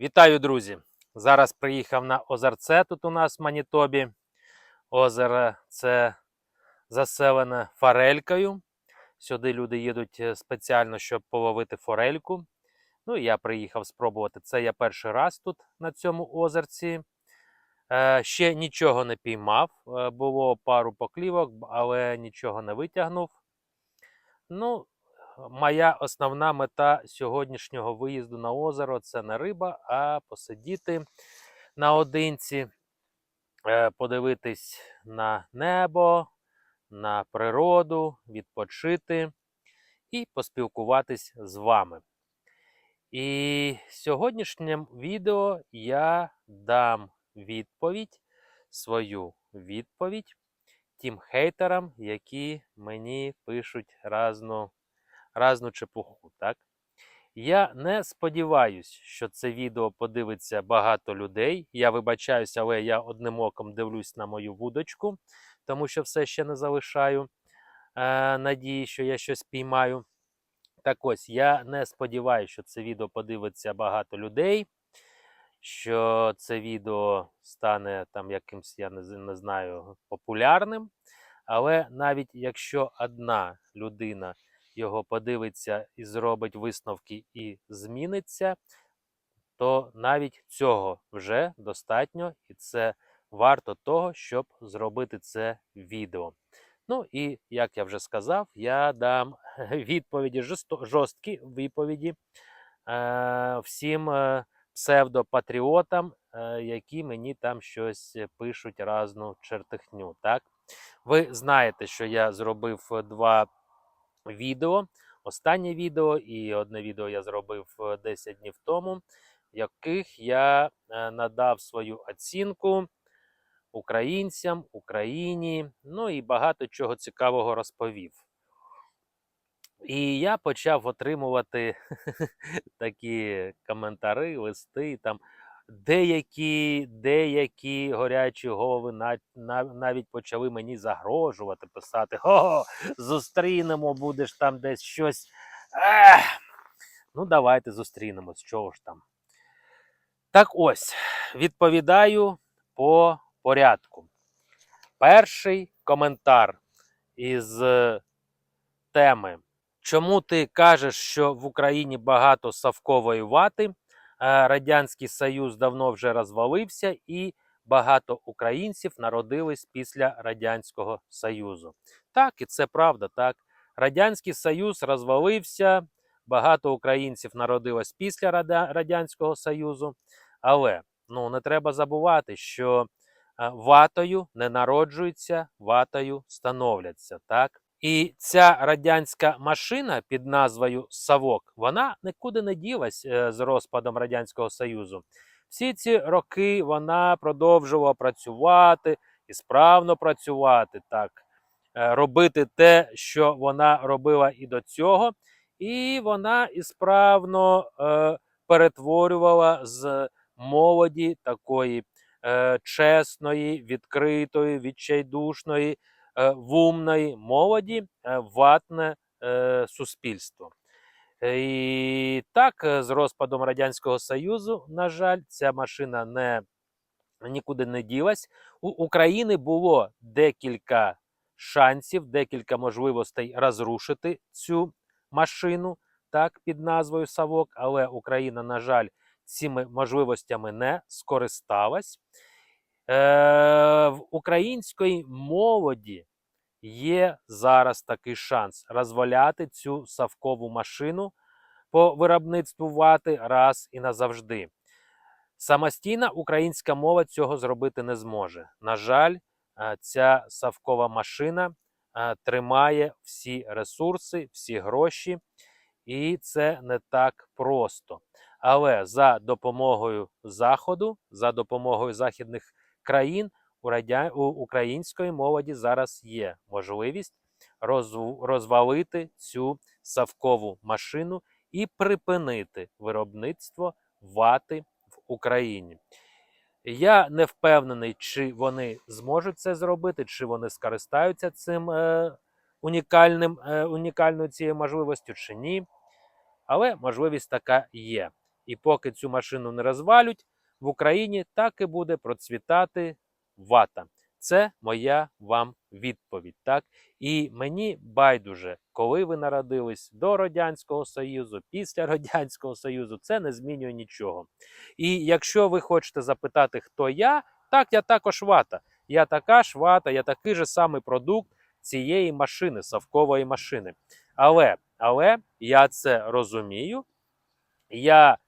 Вітаю, друзі! Зараз приїхав на озерце тут у нас в Манітобі. Озеро це заселене форелькою. Сюди люди їдуть е, спеціально, щоб половити форельку. Ну, я приїхав спробувати. Це я перший раз тут на цьому озерці. Е, ще нічого не піймав. Е, було пару поклівок, але нічого не витягнув. Ну, моя основна мета сьогоднішнього виїзду на озеро це не риба, а посидіти наодинці, е, подивитись на небо, на природу, відпочити і поспілкуватись з вами. І в сьогоднішньому відео я дам відповідь, свою відповідь тим хейтерам, які мені пишуть разну разну чепуху. Так? Я не сподіваюся, що це відео подивиться багато людей. Я вибачаюся, але я одним оком дивлюсь на мою вудочку, тому що все ще не залишаю е, надії, що я щось піймаю. Так ось, я не сподіваюся, що це відео подивиться багато людей, що це відео стане там якимсь, я не, не знаю, популярним. Але навіть якщо одна людина його подивиться і зробить висновки і зміниться, то навіть цього вже достатньо, і це варто того, щоб зробити це відео. Ну і як я вже сказав, я дам відповіді, жорсткі відповіді е, всім е, псевдопатріотам, е, які мені там щось пишуть разну чертихню. Так? Ви знаєте, що я зробив е, два відео. Останнє відео і одне відео я зробив е, 10 днів тому, в яких я е, надав свою оцінку українцям, Україні, ну і багато чого цікавого розповів. І я почав отримувати такі коментари, листи. Там деякі, деякі горячі голови на, на, навіть почали мені загрожувати, писати: О, зустрінемо, будеш там десь щось. Ех! Ну, давайте зустрінемось, чого ж там. Так ось, відповідаю по порядку. Перший коментар із е, теми. Чому ти кажеш, що в Україні багато совкової вати? Радянський Союз давно вже розвалився, і багато українців народились після Радянського Союзу. Так, і це правда. Так, Радянський Союз розвалився, багато українців народилось після Радянського Союзу, але ну, не треба забувати, що ватою не народжуються, ватою становляться. Так? І ця радянська машина під назвою Савок, вона нікуди не ділась е, з розпадом Радянського Союзу. Всі ці роки вона продовжувала працювати і справно працювати, так, е, робити те, що вона робила і до цього, і вона ісправно е, перетворювала з молоді такої е, чесної, відкритої, відчайдушної е, вумної молоді е, ватне е, суспільство. І так, з розпадом Радянського Союзу, на жаль, ця машина не, нікуди не ділась. У України було декілька шансів, декілька можливостей розрушити цю машину так, під назвою Савок, але Україна, на жаль, цими можливостями не скористалась. Е, в української молоді є зараз такий шанс розваляти цю савкову машину по виробництву вати раз і назавжди. Самостійна українська мова цього зробити не зможе. На жаль, е, ця савкова машина е, тримає всі ресурси, всі гроші, і це не так просто. Але за допомогою Заходу, за допомогою західних країн у, радя... у української молоді зараз є можливість розв- розвалити цю савкову машину і припинити виробництво вати в Україні. Я не впевнений, чи вони зможуть це зробити, чи вони скористаються цим е, унікальним, е, унікальною цією можливістю, чи ні. Але можливість така є. і поки цю машину не розвалють, в Україні так і буде процвітати вата. Це моя вам відповідь. Так? І мені байдуже, коли ви народились до Радянського Союзу, після Радянського Союзу, це не змінює нічого. І якщо ви хочете запитати, хто я, так я також вата. Я така ж вата, я такий же самий продукт цієї машини, совкової машини. Але, але я це розумію, я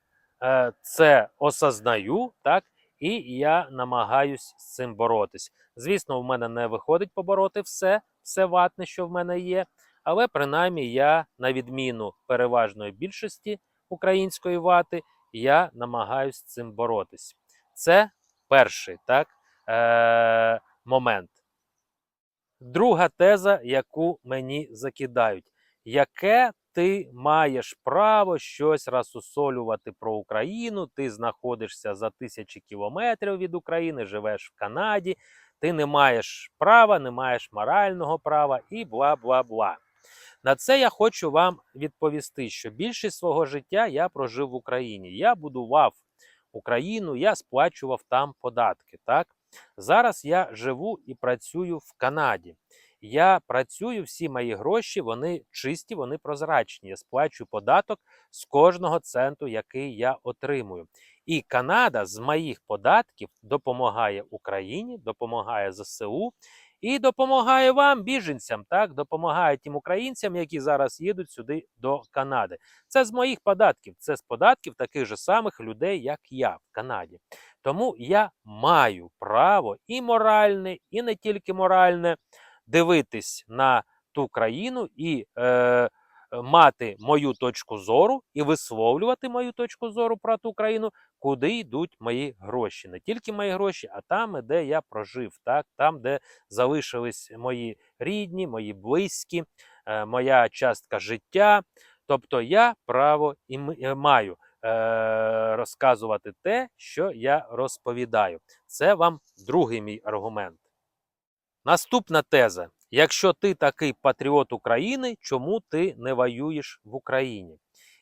це осознаю, так, і я намагаюсь з цим боротись. Звісно, в мене не виходить побороти все, все ватне, що в мене є. Але принаймні я, на відміну переважної більшості української вати, я намагаюсь з цим боротись. Це перший так, е- момент. Друга теза, яку мені закидають. Яке ти маєш право щось розсусолювати про Україну? Ти знаходишся за тисячі кілометрів від України, живеш в Канаді, ти не маєш права, не маєш морального права і бла бла бла. На це я хочу вам відповісти, що більшість свого життя я прожив в Україні. Я будував Україну, я сплачував там податки. Так? Зараз я живу і працюю в Канаді. Я працюю, всі мої гроші, вони чисті, вони прозрачні. Я сплачую податок з кожного центу, який я отримую. І Канада з моїх податків допомагає Україні, допомагає ЗСУ і допомагає вам, біженцям, так допомагає тим українцям, які зараз їдуть сюди до Канади. Це з моїх податків, це з податків таких же самих людей, як я в Канаді. Тому я маю право і моральне, і не тільки моральне дивитись на ту країну і е, мати мою точку зору і висловлювати мою точку зору про ту країну, куди йдуть мої гроші. Не тільки мої гроші, а там, де я прожив, так? там, де залишились мої рідні, мої близькі, е, моя частка життя. Тобто я право і е, маю е, розказувати те, що я розповідаю. Це вам другий мій аргумент. Наступна теза. Якщо ти такий патріот України, чому ти не воюєш в Україні?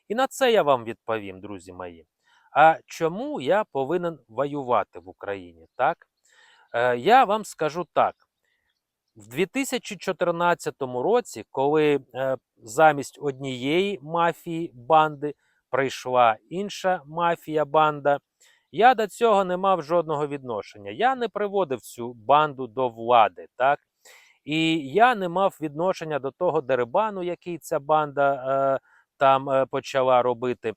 І на це я вам відповім, друзі мої. А чому я повинен воювати в Україні? Так? Е, я вам скажу так. В 2014 році, коли е, замість однієї мафії банди прийшла інша мафія банда, я до цього не мав жодного відношення. Я не приводив цю банду до влади. так? І я не мав відношення до того дерибану, який ця банда е, там е, почала робити,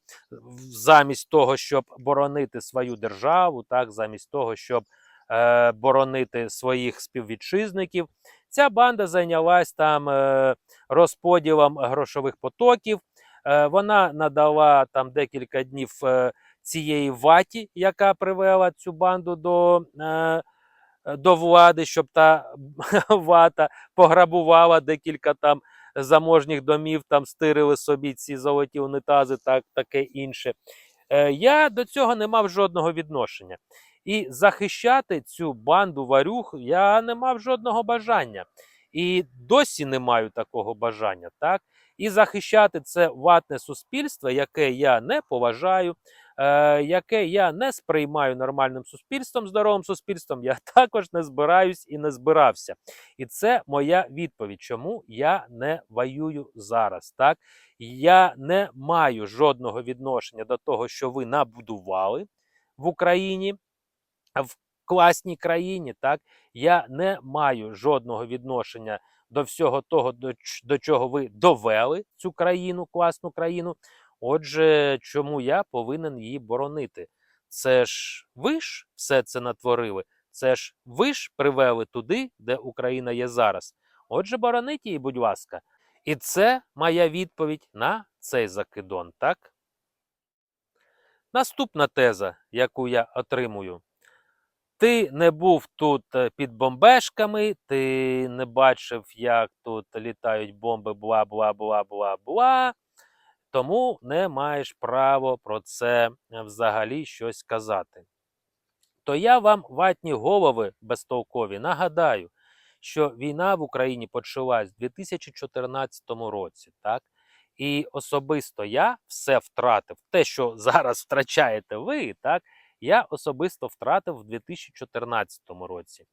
замість того, щоб боронити свою державу, так, замість того, щоб е, боронити своїх співвітчизників. Ця банда зайнялась там е, розподілом грошових потоків. Е, вона надала там декілька днів е, цієї ваті, яка привела цю банду до. Е, до влади, щоб та вата пограбувала декілька там заможніх домів, там стирили собі ці золоті унітази, так таке інше. Е, я до цього не мав жодного відношення. І захищати цю банду варюх я не мав жодного бажання. І досі не маю такого бажання. так? І захищати це ватне суспільство, яке я не поважаю, е, яке я не сприймаю нормальним суспільством, здоровим суспільством, я також не збираюсь і не збирався. І це моя відповідь, чому я не воюю зараз. Так? Я не маю жодного відношення до того, що ви набудували в Україні. в класній країні, так я не маю жодного відношення до всього того, до, до чого ви довели цю країну, класну країну. Отже, чому я повинен її боронити? Це ж ви ж все це натворили. Це ж ви ж привели туди, де Україна є зараз. Отже, бороніть її, будь ласка. І це моя відповідь на цей закидон, так? Наступна теза, яку я отримую. Ти не був тут е, під бомбешками, ти не бачив, як тут літають бомби, бла, бла, бла, бла, бла. Тому не маєш права про це е, взагалі щось казати. То я вам, ватні голови безтолкові, нагадаю, що війна в Україні почалась в 2014 році, так? І особисто я все втратив. Те, що зараз втрачаєте ви, так, я особисто втратив в 2014 році.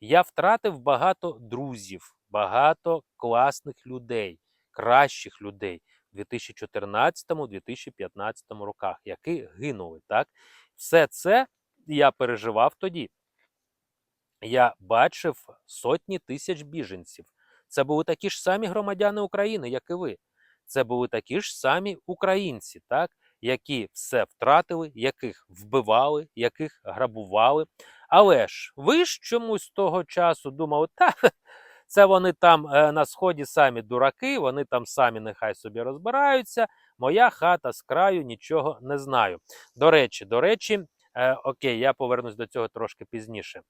Я втратив багато друзів, багато класних людей, кращих людей 2014-2015 роках, які гинули. Так? Все це я переживав тоді. Я бачив сотні тисяч біженців. Це були такі ж самі громадяни України, як і ви. Це були такі ж самі українці, так? які все втратили, яких вбивали, яких грабували. Але ж ви ж чомусь того часу думали, та це вони там е, на сході самі дураки, вони там самі нехай собі розбираються. Моя хата з краю нічого не знаю. До речі, до речі, е, окей, я повернусь до цього трошки пізніше.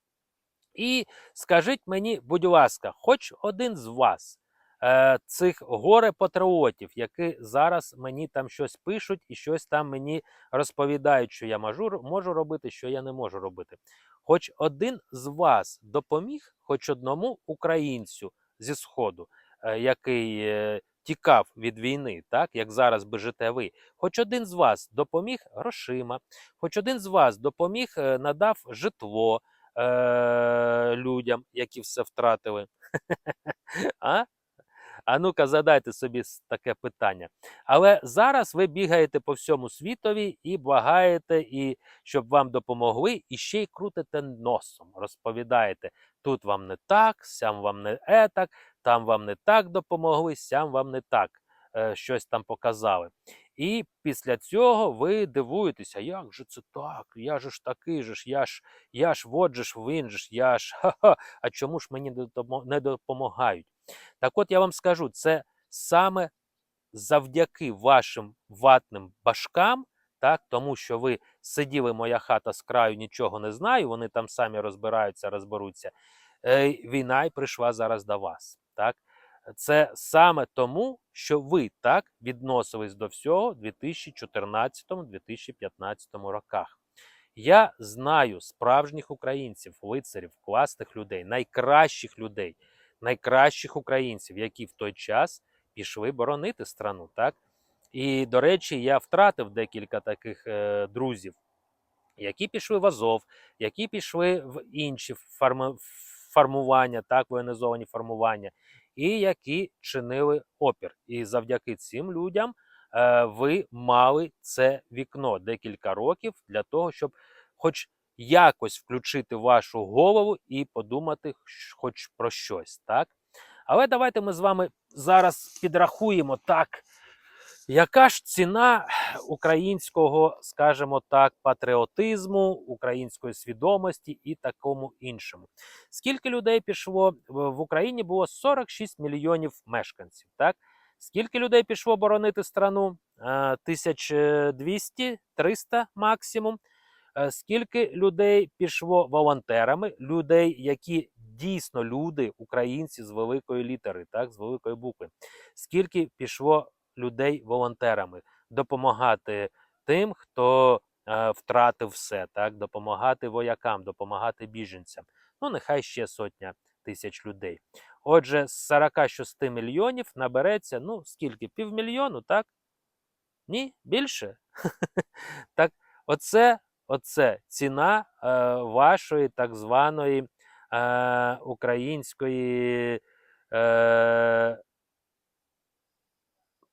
І скажіть мені, будь ласка, хоч один з вас, е, цих горе-патріотів, які зараз мені там щось пишуть і щось там мені розповідають, що я можу, можу робити, що я не можу робити. Хоч один з вас допоміг хоч одному українцю зі Сходу, е, який е, тікав від війни, так як зараз бежите ви. Хоч один з вас допоміг грошима, хоч один з вас допоміг, е, надав житло е, людям, які все втратили. а? А ну-ка, задайте собі таке питання. Але зараз ви бігаєте по всьому світові і благаєте, і щоб вам допомогли, і ще й крутите носом, розповідаєте, тут вам не так, сям вам не етак, там вам не так допомогли, сям вам не так е, щось там показали. І після цього ви дивуєтеся, як же це так? Я же ж такий же ж, я ж, я ж вот він же ж, я ж ха-ха, а чому ж мені не допомагають? Так от я вам скажу, це саме завдяки вашим ватним башкам, так, тому що ви сиділи, моя хата з краю, нічого не знаю, вони там самі розбираються, розберуться. Е, війна й прийшла зараз до вас. Так? Це саме тому, що ви так відносились до всього в 2014-2015 роках. Я знаю справжніх українців, лицарів, класних людей, найкращих людей, найкращих українців, які в той час пішли боронити страну. Так? І, до речі, я втратив декілька таких е, друзів, які пішли в Азов, які пішли в інші форми, формування, так, воєнізовані формування, і які чинили опір. І завдяки цим людям е, ви мали це вікно декілька років для того, щоб хоч якось включити вашу голову і подумати хоч про щось. так? Але давайте ми з вами зараз підрахуємо так, яка ж ціна українського, скажімо так, патріотизму, української свідомості і такому іншому. Скільки людей пішло в Україні було 46 мільйонів мешканців. Так? Скільки людей пішло боронити страну? Е, 1200, 300 максимум. Е, Скільки людей пішло волонтерами, людей, які дійсно люди, українці з великої літери, так, з великої букви. Скільки пішло людей волонтерами допомагати тим, хто е, втратив все, так, допомагати воякам, допомагати біженцям. Ну, нехай ще сотня тисяч людей. Отже, з 46 мільйонів набереться, ну, скільки? Півмільйону, так? Ні, більше. так, оце, оце ціна е, вашої так званої е, української е,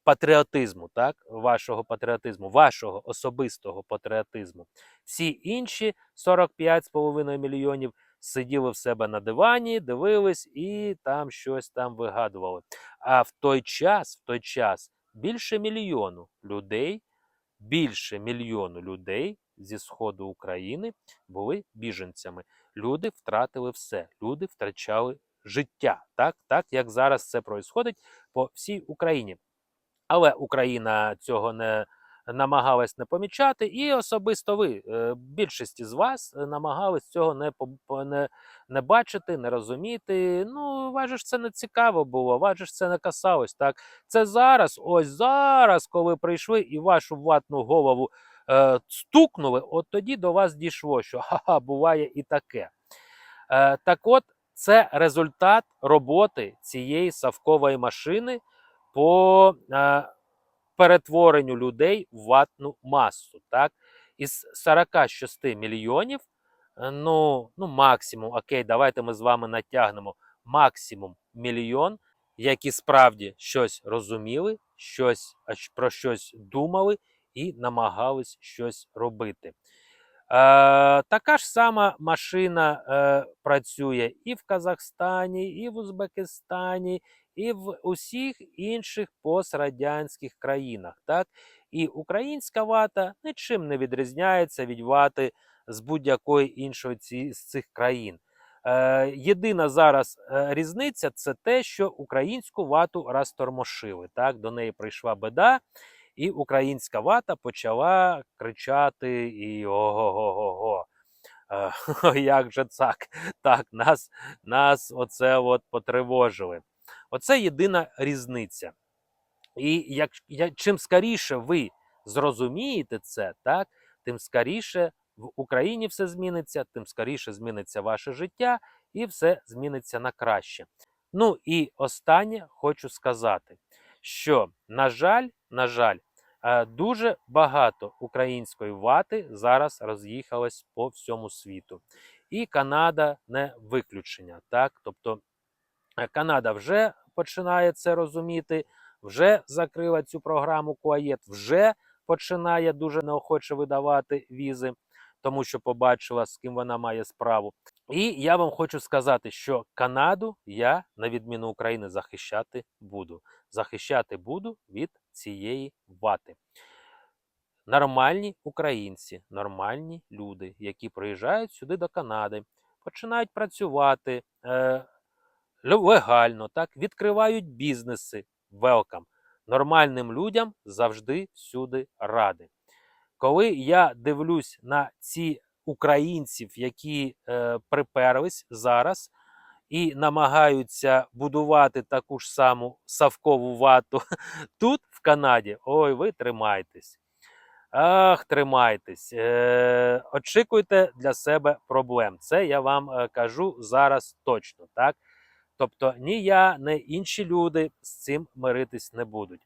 патріотизму, так? Вашого патріотизму, вашого особистого патріотизму. Всі інші 45,5 мільйонів сиділи в себе на дивані, дивились і там щось там вигадували. А в той час, в той час більше мільйону людей, більше мільйону людей зі сходу України були біженцями. Люди втратили все, люди втрачали життя, так, так як зараз це проїсходить по всій Україні. Але Україна цього не намагалась не помічати, і особисто ви, е, більшість з вас е, намагались цього не, не, не бачити, не розуміти. Ну, ж це не цікаво було, ж це не касалось. Так? Це зараз, ось зараз, коли прийшли і вашу ватну голову е, стукнули, от тоді до вас дійшло, що ха-ха, буває і таке. Е, так от, це результат роботи цієї савкової машини по е, перетворенню людей в ватну масу. Так? Із 46 мільйонів, е, ну, ну максимум, окей, давайте ми з вами натягнемо максимум мільйон, які справді щось розуміли, щось, про щось думали і намагались щось робити. Е, така ж сама машина е, працює і в Казахстані, і в Узбекистані, і в усіх інших пострадянських країнах. Так? І українська вата нічим не відрізняється від вати з будь-якої іншої ці, з цих країн. Е, єдина зараз е, різниця це те, що українську вату розтормошили. Так? До неї прийшла беда, і українська вата почала кричати і ого-го-го-го. Е, як же так? Так, нас, нас оце от потривожили. Оце єдина різниця. І як, як, чим скоріше ви зрозумієте це, так, тим скоріше в Україні все зміниться, тим скоріше зміниться ваше життя і все зміниться на краще. Ну і останнє хочу сказати, що, на жаль, на жаль, е, дуже багато української вати зараз роз'їхалось по всьому світу. І Канада не виключення. Так? Тобто е, Канада вже починає це розуміти, вже закрила цю програму Куаєт, вже починає дуже неохоче видавати візи, тому що побачила, з ким вона має справу. І я вам хочу сказати, що Канаду я, на відміну України, захищати буду. Захищати буду від цієї вати. Нормальні українці, нормальні люди, які приїжджають сюди до Канади, починають працювати е, легально, так, відкривають бізнеси. Welcome. Нормальним людям завжди всюди ради. Коли я дивлюсь на ці українців, які е, приперлись зараз і намагаються будувати таку ж саму савкову вату тут, в Канаді, ой, ви тримайтесь. Ах, тримайтесь. Е, очікуйте для себе проблем. Це я вам е, кажу зараз точно. так? Тобто ні я, ні інші люди з цим миритись не будуть.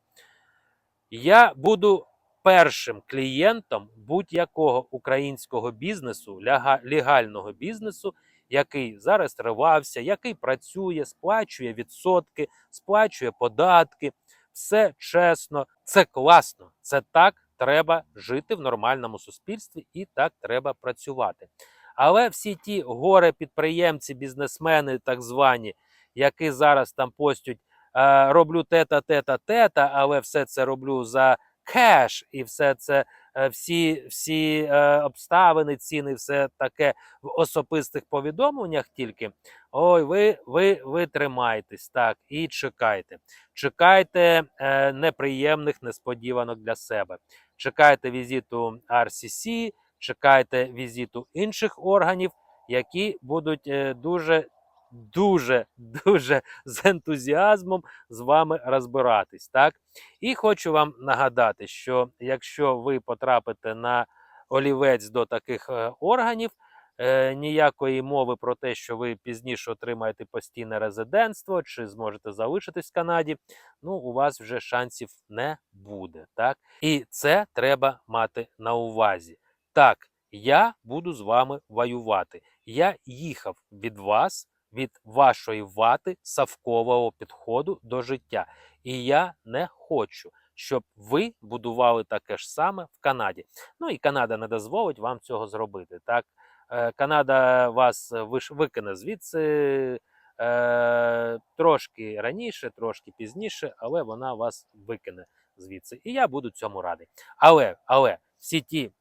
Я буду першим клієнтом будь-якого українського бізнесу, легального бізнесу, який зареєструвався, який працює, сплачує відсотки, сплачує податки. Все чесно, це класно. Це так треба жити в нормальному суспільстві і так треба працювати. Але всі ті горе підприємці, бізнесмени, так звані, які зараз там постють, е, роблю тета, тета, тета, але все це роблю за кеш, і все це е, всі, всі е, обставини, ціни, все таке в особистих повідомленнях тільки. Ой, ви, ви, ви тримайтесь так і чекайте. Чекайте е, неприємних несподіванок для себе. Чекайте візиту RCC, чекайте візиту інших органів, які будуть е, дуже, дуже, дуже з ентузіазмом з вами розбиратись. Так? І хочу вам нагадати, що якщо ви потрапите на олівець до таких е, органів, е, ніякої мови про те, що ви пізніше отримаєте постійне резидентство чи зможете залишитись в Канаді, ну у вас вже шансів не буде. Так? І це треба мати на увазі. Так, я буду з вами воювати. Я їхав від вас, від вашої вати савкового підходу до життя. І я не хочу, щоб ви будували таке ж саме в Канаді. Ну і Канада не дозволить вам цього зробити. Так, Е, Канада вас викине звідси е, трошки раніше, трошки пізніше, але вона вас викине звідси. І я буду цьому радий. Але, але всі ті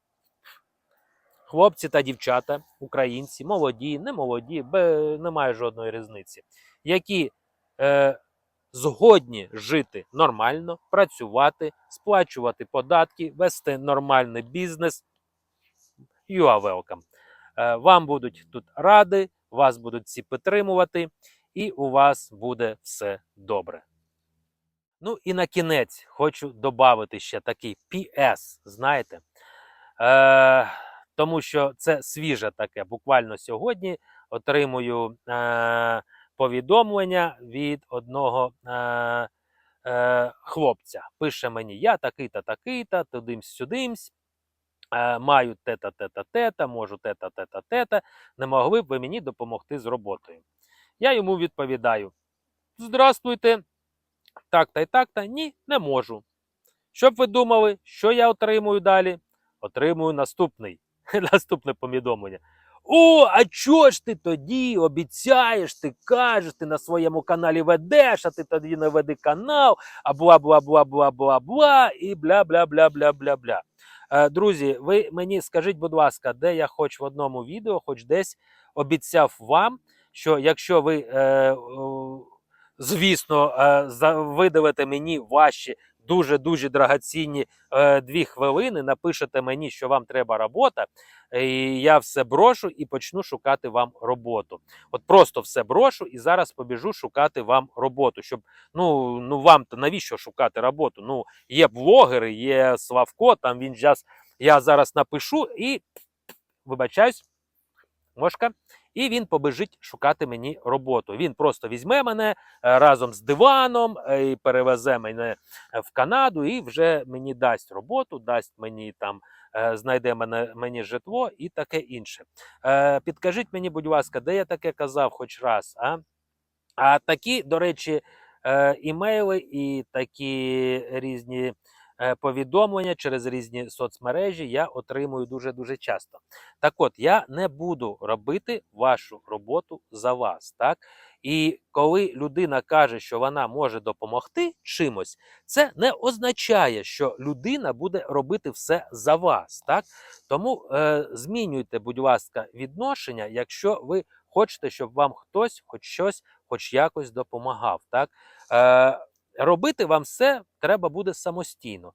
хлопці та дівчата, українці, молоді, не молоді, бе, немає жодної різниці, які е, згодні жити нормально, працювати, сплачувати податки, вести нормальний бізнес. You are welcome. Е, Вам будуть тут ради, вас будуть всі підтримувати, і у вас буде все добре. Ну і на кінець хочу додати ще такий PS, знаєте. Е, тому що це свіже таке. Буквально сьогодні отримую е, повідомлення від одного е, е, хлопця. Пише мені: я такий-то, такий-то, тудимсь-сюдимсь. Е, маю тета, тета, тета, можу тета, тета, тета. Не могли б ви мені допомогти з роботою? Я йому відповідаю: Здравствуйте, так-та і так-та. Ні, не можу. Щоб ви думали, що я отримую далі? Отримую наступний, наступне повідомлення. О, а чого ж ти тоді обіцяєш, ти кажеш, ти на своєму каналі ведеш, а ти тоді не веди канал, а бла бла бла бла бла бла і бля бля бля бля бля бля. Е, Друзі, ви мені скажіть, будь ласка, де я хоч в одному відео, хоч десь обіцяв вам, що якщо ви, е, звісно, е, видавите мені ваші дуже дуже драгоцінні е, дві хвилини, напишете мені, що вам треба робота, і я все брошу і почну шукати вам роботу. От просто все брошу і зараз побіжу шукати вам роботу. Щоб ну, ну вам то навіщо шукати роботу? Ну, є блогери, є Славко, там він зараз, я зараз напишу і вибачаюсь, мошка. І він побежить шукати мені роботу. Він просто візьме мене е, разом з диваном е, і перевезе мене е, в Канаду, і вже мені дасть роботу, дасть мені там, знайде мене мені житло і таке інше. Е, Підкажіть мені, будь ласка, де я таке казав хоч раз? А, а такі, до речі, е, імейли і такі різні повідомлення через різні соцмережі я отримую дуже дуже часто. Так от, я не буду робити вашу роботу за вас. так? І коли людина каже, що вона може допомогти чимось, це не означає, що людина буде робити все за вас. так? Тому е, змінюйте, будь ласка, відношення, якщо ви хочете, щоб вам хтось, хоч щось, хоч якось допомагав. Так? Е, робити вам все треба буде самостійно.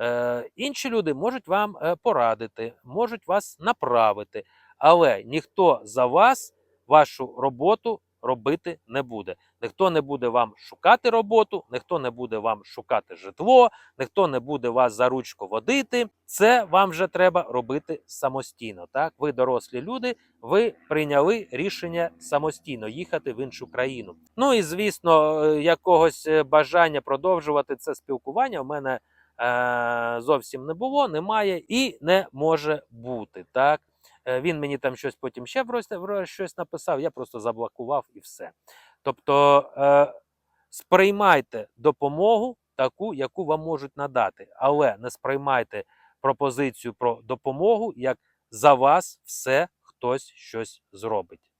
Е, інші люди можуть вам е, порадити, можуть вас направити, але ніхто за вас вашу роботу робити не буде. Ніхто не буде вам шукати роботу, ніхто не буде вам шукати житло, ніхто не буде вас за ручку водити. Це вам вже треба робити самостійно. Так, ви дорослі люди, ви прийняли рішення самостійно їхати в іншу країну. Ну і звісно, е, якогось е, бажання продовжувати це спілкування в мене е, зовсім не було, немає і не може бути. Так він мені там щось потім ще щось написав, я просто заблокував і все. Тобто е, сприймайте допомогу таку, яку вам можуть надати, але не сприймайте пропозицію про допомогу, як за вас все хтось щось зробить.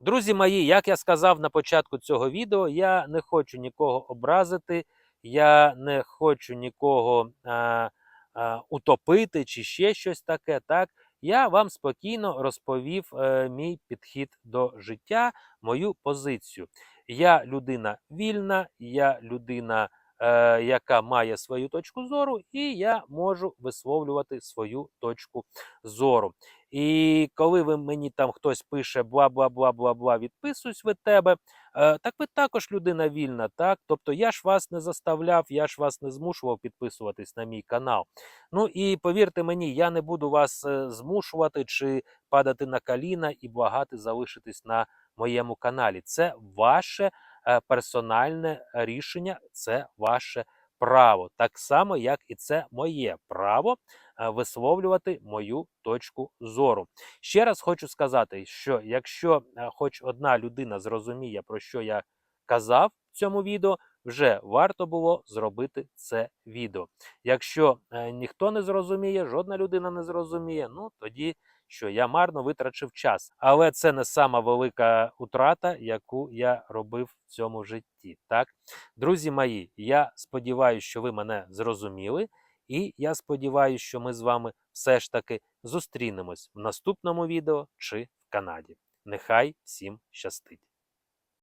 Друзі мої, як я сказав на початку цього відео, я не хочу нікого образити, я не хочу нікого а, а, утопити чи ще щось таке. Так, я вам спокійно розповів е, мій підхід до життя, мою позицію. Я людина вільна, я людина, е, яка має свою точку зору, і я можу висловлювати свою точку зору. І коли ви мені там хтось пише бла бла бла бла бла, відписуюсь від тебе, е, так ви також людина вільна, так? Тобто я ж вас не заставляв, я ж вас не змушував підписуватись на мій канал. Ну і повірте мені, я не буду вас е, змушувати чи падати на коліна і благати залишитись на моєму каналі. Це ваше е, персональне рішення, це ваше право. Так само, як і це моє право е, висловлювати мою точку зору. Ще раз хочу сказати, що якщо е, хоч одна людина зрозуміє, про що я казав в цьому відео, вже варто було зробити це відео. Якщо е, ніхто не зрозуміє, жодна людина не зрозуміє, ну тоді що я марно витрачив час. Але це не сама велика утрата, яку я робив в цьому житті. Так, друзі мої, я сподіваюся, що ви мене зрозуміли, і я сподіваюся, що ми з вами все ж таки зустрінемось в наступному відео чи в Канаді. Нехай всім щастить!